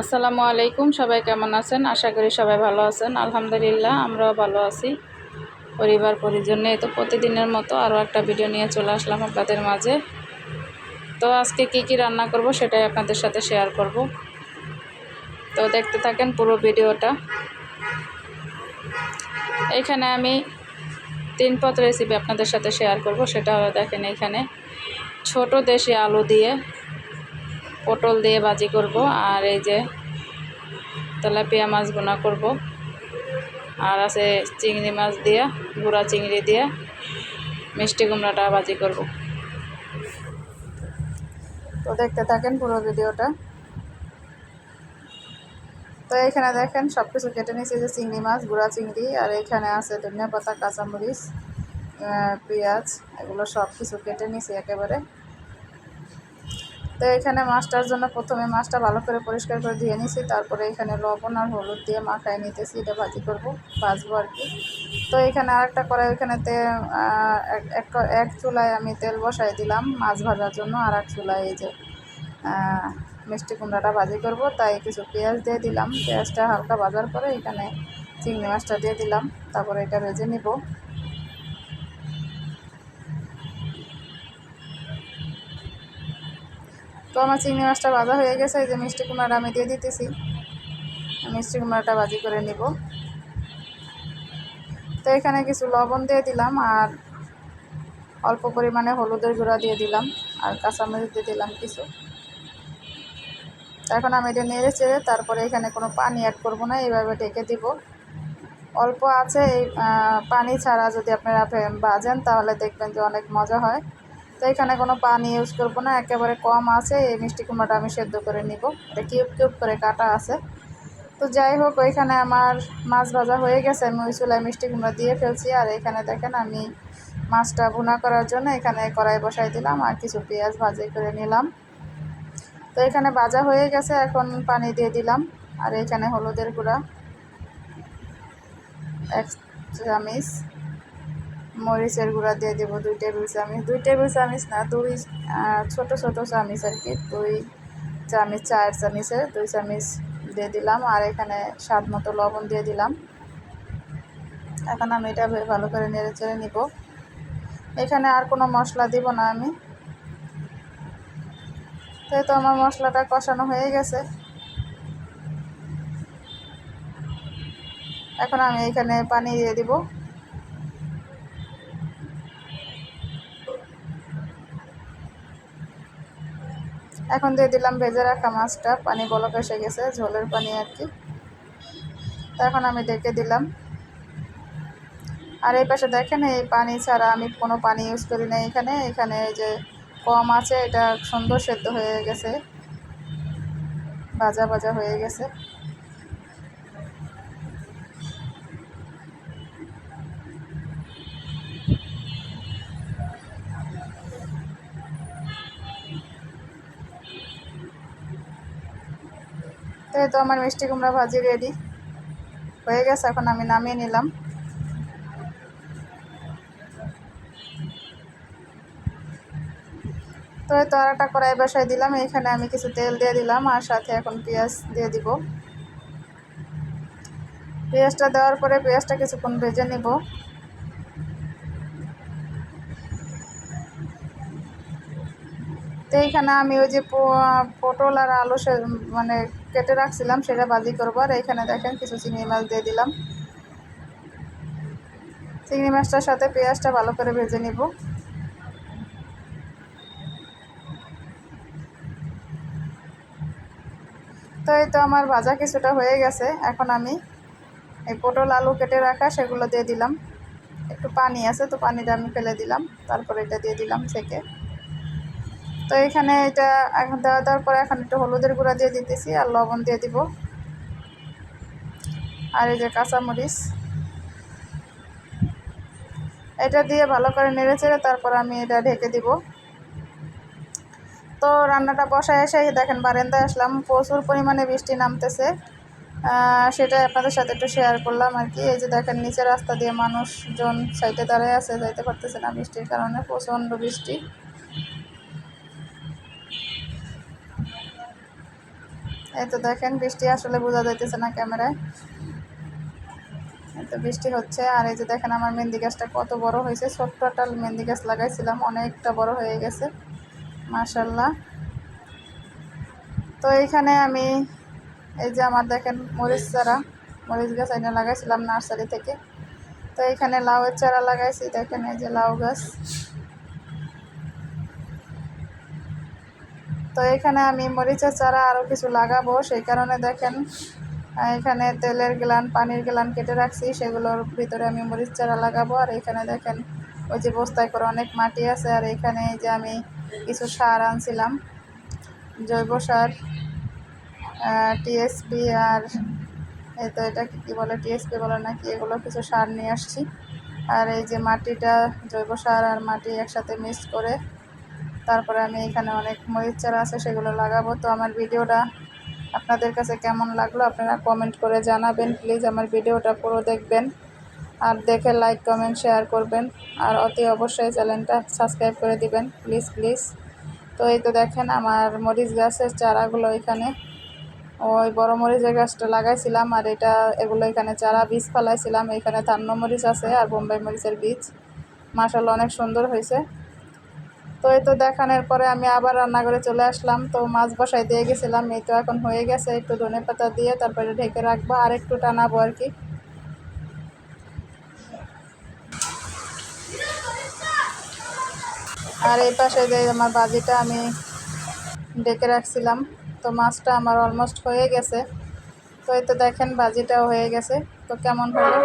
আসসালামু আলাইকুম, সবাই কেমন আছেন? আশা করি সবাই ভালো আছেন। আলহামদুলিল্লাহ, আমরাও ভালো আছি। পরিবার, পরিজন তো প্রতিদিনের মতো আরও একটা ভিডিও নিয়ে চলে আসলাম আপনাদের মাঝে। তো আজকে কি কি রান্না করব সেটাই আপনাদের সাথে শেয়ার করব। তো দেখতে থাকেন পুরো ভিডিওটা এইখানে আমি তিন পথ রেসিপি আপনাদের সাথে শেয়ার করব, সেটা দেখেন এখানে। ছোট দেশি আলু দিয়ে পটল দিয়ে ভাজি করব আর এই যে তেলাপিয়া মাছ বোনা করব। আর আছে চিংড়ি মাছ দিয়ে, গুঁড়া চিংড়ি দিয়ে মিষ্টি কুমড়াটা ভাজি করব। তো দেখতে থাকেন পুরো ভিডিওটা। তো এখানে দেখেন সব কিছু কেটে নিয়েছি যে চিংড়ি মাছ, গুঁড়া চিংড়ি, আর এখানে আছে ধনিয়া পাতা, কাঁচামরিচ পেঁয়াজ, এগুলো সব কিছু কেটে নিয়েছি একেবারে। তো এখানে মাছটার জন্য প্রথমে মাছটা ভালো করে পরিষ্কার করে ধুয়ে নিছি। তারপরে এখানে লবণ আর হলুদ দিয়ে মাখায় নিতেছি, এটা ভাজি করব, ভাজবো আর কি। তো এখানে আরেকটা কড়াই ওইখানেতে এক এক চুলায় আমি তেল বসাই দিলাম মাছ ভাজার জন্য, আর এক চুলায় এই যে মিষ্টি কুমড়াটা ভাজি করব। তাই কিছু পেঁয়াজ দিয়ে দিলাম। পেঁয়াজটা হালকা ভাজার পরে এখানে চিংড়ি মাছটা দিয়ে দিলাম। তারপরে এটা ভেজে নিব। তো আমার চিংড়ি মাছটা ভাজা হয়ে গেছে, এই যে মিষ্টি কুমড়াটা আমি দিয়ে দিতেছি। মিষ্টি কুমড়াটা ভাজি করে নিব। তো এখানে কিছু লবণ দিয়ে দিলাম আর অল্প পরিমাণে হলুদের গুঁড়া দিয়ে দিলাম আর কাঁচামরিচ দিয়ে দিলাম কিছু। এখন আমি এটা নেড়ে চেড়ে তারপরে এখানে কোনো পানি অ্যাড করব না, এইভাবে ঢেকে দিব। অল্প আছে এই পানি ছাড়া যদি আপনারা বাজেন তাহলে দেখবেন যে অনেক মজা হয়। তো এখানে কোনো পানি ইউজ করব না, একেবারে কম আছে, এই মিষ্টি কুমড়াটা আমি সেদ্ধ করে নিব। এটা কিউব কিউব করে কাটা আছে। তো যাই হোক ওইখানে আমার মাছ ভাজা হয়ে গেছে, আমি ওই চুলায় মিষ্টি কুমড়া দিয়ে ফেলছি। আর এখানে দেখেন, আমি মাছটা ভুনা করার জন্য এখানে কড়াই বসাই দিলাম আর কিছু পেঁয়াজ ভাজি করে নিলাম। তো এখানে ভাজা হয়ে গেছে, এখন পানি দিয়ে দিলাম। আর এখানে হলুদের গুঁড়া, এক চামিচ। মরিচের গুঁড়া দিয়ে দেবো দুই টেবিল চামিচ। দুই টেবিল চামিচ না, দুই ছোট ছোট চামিচ আর কি। দুই চামিচ, চার চামিচের দুই চামিচ দিয়ে দিলাম আর এখানে স্বাদ মতো লবণ দিয়ে দিলাম। এখন আমি এটা ভালো করে নেড়ে চেড়ে নিব। এখানে আর কোনো মশলা দিব না আমি। তাই তো আমার মশলাটা কষানো হয়ে গেছে। এখন আমি এখানে পানি দিয়ে দিব। এখন দিয়ে দিলাম ভেজে রাখা মাছটা। পানি বলক এসে গেছে, ঝোলের পানি আর কি। এখন আমি ডেকে দিলাম। আর এই পাশে দেখেন, এই পানি ছাড়া আমি কোনো পানি ইউজ করি না এখানে। এখানে এই যে কম আছে, এটা সুন্দর সেদ্ধ হয়ে গেছে। ভাজা ভাজা হয়ে গেছে। তো তো আমার মিষ্টি কুমড়া ভাজি রেডি হয়ে গেছে, এখন আমি নামিয়ে নিলাম। তো আর একটা কড়াই বসাই দিলাম, এখানে আমি কিছু তেল দিয়ে দিলাম আর সাথে এখন পেঁয়াজ দিয়ে দিব। পেঁয়াজটা দেওয়ার পরে পেঁয়াজটা কিছুক্ষণ ভেজে নিব। তো এইখানে আমি ওই যে পটল আর আলু মানে কেটে রাখছিলাম, সেটা ভাজি করব। আর এখানে দেখেন কিছু চিংড়ি মাছ দিয়ে দিলাম। চিংড়ি মাছটার সাথে পেঁয়াজটা ভালো করে ভেজে নিব। তো এই তো আমার ভাজা কিছুটা হয়ে গেছে। এখন আমি এই পটল, আলু কেটে রাখা সেগুলো দিয়ে দিলাম। একটু পানি আছে, তো পানিটা আমি ফেলে দিলাম। তারপরে এটা দিয়ে দিলাম থেকে তো এখানে এটা এখন দেওয়া দেওয়ার পরে এখন একটু হলুদের গুঁড়া দিয়ে দিতেছি আর লবণ দিয়ে দিব। আর এই যে কাঁচামরিচ। এটা দিয়ে ভালো করে নেড়ে চেড়ে তারপর আমি এটা ঢেকে দিব। তো রান্নাটা বসায় এসে দেখেন বারেন্দায় আসলাম, প্রচুর পরিমাণে বৃষ্টি নামতেছে। সেটা আপনাদের সাথে একটু শেয়ার করলাম আর কি। এই যে দেখেন নিচে রাস্তা দিয়ে মানুষজন সাইডে দাঁড়ায় আছে, যাইতে পারতেছে না বৃষ্টির কারণে, প্রচণ্ড বৃষ্টি। এই তো দেখেন, বৃষ্টি আসলে বোঝা যাইতেছে না ক্যামেরায়। এই তো বৃষ্টি হচ্ছে, আর এই যে দেখেন আমার মেহেন্দি গাছটা কত বড় হয়েছে। ছোট্ট মেহেন্দি গাছ লাগাইছিলাম, অনেকটা বড় হয়ে গেছে মাশাল্লাহ তো এইখানে আমি, এই যে আমার দেখেন মরিচ চারা, মরিচ গাছ এনে লাগাইছিলাম নার্সারি থেকে। তো এইখানে লাউয়ের চারা লাগাইছি, দেখেন এই যে লাউ গাছ। তো এখানে আমি মরিচের চারা আরও কিছু লাগাবো। সেই কারণে দেখেন এখানে তেলের গ্লান, পানির গ্লান কেটে রাখছি। সেগুলোর ভিতরে আমি মরিচ চারা লাগাবো। আর এখানে দেখেন, ওই যে বস্তায় করে অনেক মাটি আছে। আর এখানে যে আমি কিছু সার আনছিলাম, জৈব সার টিএসপি আর এই তো এটা কী বলে টিএসপি বলে নাকি, এগুলো কিছু সার নিয়ে আসছি। আর এই যে মাটিটা, জৈব সার আর মাটি একসাথে মিক্স করে তারপরে আমি এখানে অনেক মরিচ চারা আছে, সেগুলো লাগাবো। তো আমার ভিডিওটা আপনাদের কাছে কেমন লাগল আপনারা কমেন্ট করে জানাবেন। প্লিজ আমার ভিডিওটা পুরো দেখবেন আর দেখে লাইক কমেন্ট শেয়ার করবেন। আর অতি অবশ্যই চ্যানেলটা সাবস্ক্রাইব করে দিবেন। প্লিজ প্লিজ তো এই তো দেখেন আমার মরিচ গাছের চারাগুলো এখানে। ওই বড় মরিচের গাছটা লাগাইছিলাম আর এটা, এগুলো এখানে চারা বীজ ফেলাইছিলাম। এখানে ধান্য মরিচ আছে আর বোম্বাই মরিচের বীজ। মাসাল্লাহ অনেক সুন্দর হয়েছে। তো এই তো দেখানোর পরে আমি আবার রান্না করে চলে আসলাম। তো মাছ বসাই দিয়ে গেছিলাম, এই তো এখন হয়ে গেছে। একটু ধনে পাতা দিয়ে তারপরে ঢেকে রাখব, আর একটু টানাবো আর কি। আর এই পাশে যে আমার বাজিটা আমি ডেকে রাখছিলাম। তো মাছটা আমার অলমোস্ট হয়ে গেছে। তো এই তো দেখেন, বাজিটাও হয়ে গেছে। তো কেমন হলো?